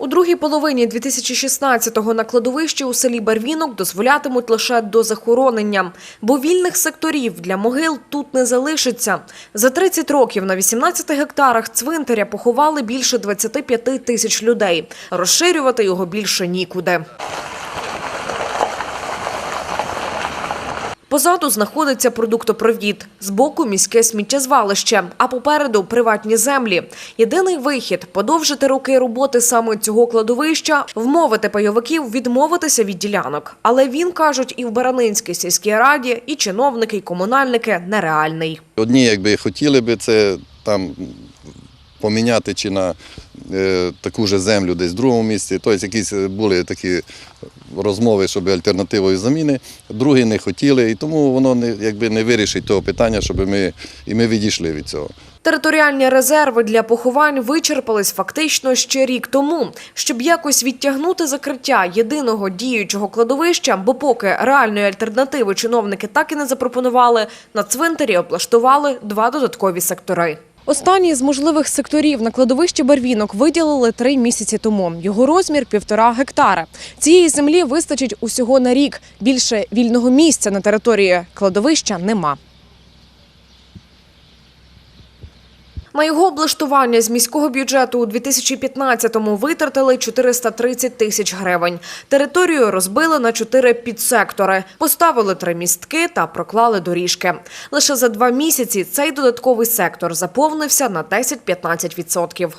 У другій половині 2016-го на кладовищі у селі Барвінок дозволятимуть лише до захоронення, бо вільних секторів для могил тут не залишиться. За 30 років на 18 гектарах цвинтаря поховали більше 25 тисяч людей. Розширювати його більше нікуди. Позаду знаходиться продуктопровід, збоку міське сміттєзвалище, а попереду приватні землі. Єдиний вихід подовжити роки роботи саме цього кладовища, вмовити пайовиків відмовитися від ділянок. Але він кажуть, і в Баранинській сільській раді, і чиновники, і комунальники нереальний. Одні, якби хотіли би це там поміняти чи на е, таку ж землю десь в другому місці. Тобто якісь були такі розмови, щоб альтернативою заміни. Другі не хотіли, і тому воно не, якби не вирішить того питання, щоб ми і ми відійшли від цього. Територіальні резерви для поховань вичерпались фактично ще рік тому. Щоб якось відтягнути закриття єдиного діючого кладовища, бо поки реальної альтернативи чиновники так і не запропонували, на цвинтарі облаштували два додаткові сектори. Останній з можливих секторів на кладовищі Барвінок виділили три місяці тому. Його розмір півтора гектара. Цієї землі вистачить усього на рік. Більше вільного місця на території кладовища нема. На його облаштування з міського бюджету у 2015-му витратили 430 тисяч гривень. Територію розбили на чотири підсектори, поставили три містки та проклали доріжки. Лише за два місяці цей додатковий сектор заповнився на 10-15%.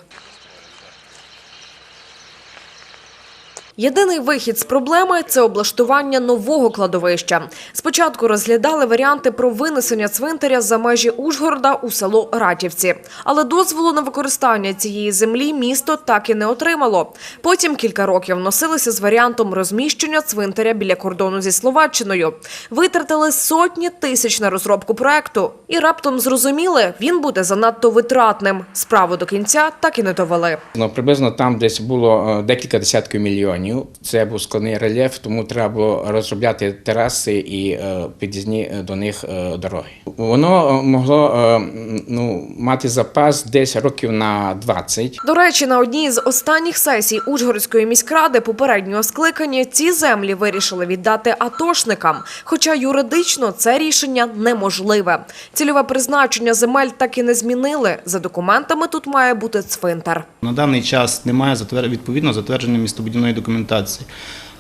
Єдиний вихід з проблеми це облаштування нового кладовища. Спочатку розглядали варіанти про винесення цвинтаря за межі Ужгорода у село Ратівці, але дозволу на використання цієї землі місто так і не отримало. Потім кілька років носилися з варіантом розміщення цвинтаря біля кордону зі Словаччиною. Витратили сотні тисяч на розробку проекту і раптом зрозуміли, він буде занадто витратним. Справу до кінця так і не довели. Ну, приблизно там десь було е, декілька десятків мільйонів. Це був складний рельєф, тому треба було розробляти тераси і е, під'їзні е, до них е, дороги. Воно могло ну, мати запас десь років на 20. До речі, на одній з останніх сесій Ужгородської міськради попереднього скликання ці землі вирішили віддати атошникам. Хоча юридично це рішення неможливе. Цільове призначення земель так і не змінили. За документами тут має бути цвинтар. На даний час немає відповідно затвердженої містобудівної документації документации.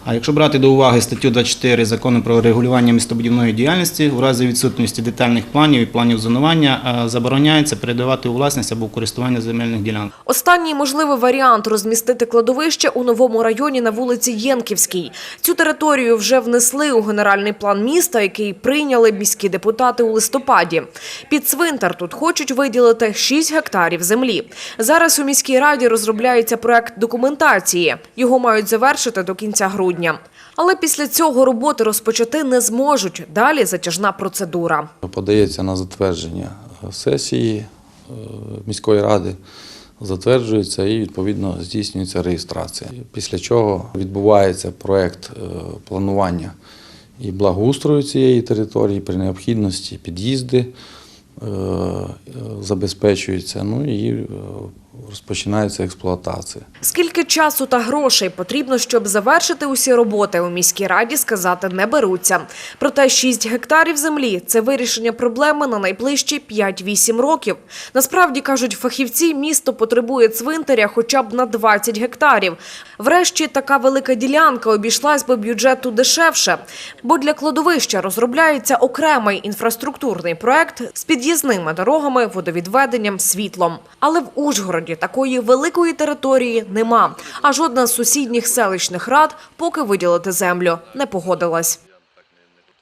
А якщо брати до уваги статтю 24 закону про регулювання містобудівної діяльності, у разі відсутності детальних планів і планів зонування е, забороняється передавати у власність або в користування земельних ділянок. Останній можливий варіант розмістити кладовище у новому районі на вулиці Єнківській. Цю територію вже внесли у генеральний план міста, який прийняли міські депутати у листопаді. Під цвинтар тут хочуть виділити 6 гектарів землі. Зараз у міській раді розробляється проект документації. Його мають завершити до кінця грудня. Але після цього роботи розпочати не зможуть. Далі затяжна процедура. Подається на затвердження е, сесії е, міської ради, затверджується і відповідно здійснюється реєстрація. Після чого відбувається проект е, планування і благоустрою цієї території при необхідності під'їзди забезпечуються, ну і розпочинається експлуатація. Скільки часу та грошей потрібно, щоб завершити усі роботи у міській раді, сказати не беруться. Проте 6 гектарів землі – це вирішення проблеми на найближчі 5-8 років. Насправді, кажуть фахівці, місто потребує цвинтаря хоча б на 20 гектарів. Врешті, така велика ділянка обійшлась би бюджету дешевше, бо для кладовища розробляється окремий інфраструктурний проект з під'їзними дорогами, водовідведенням, світлом. Але в Ужгороді такої великої території нема, а жодна з сусідніх селищних рад поки виділити землю не погодилась.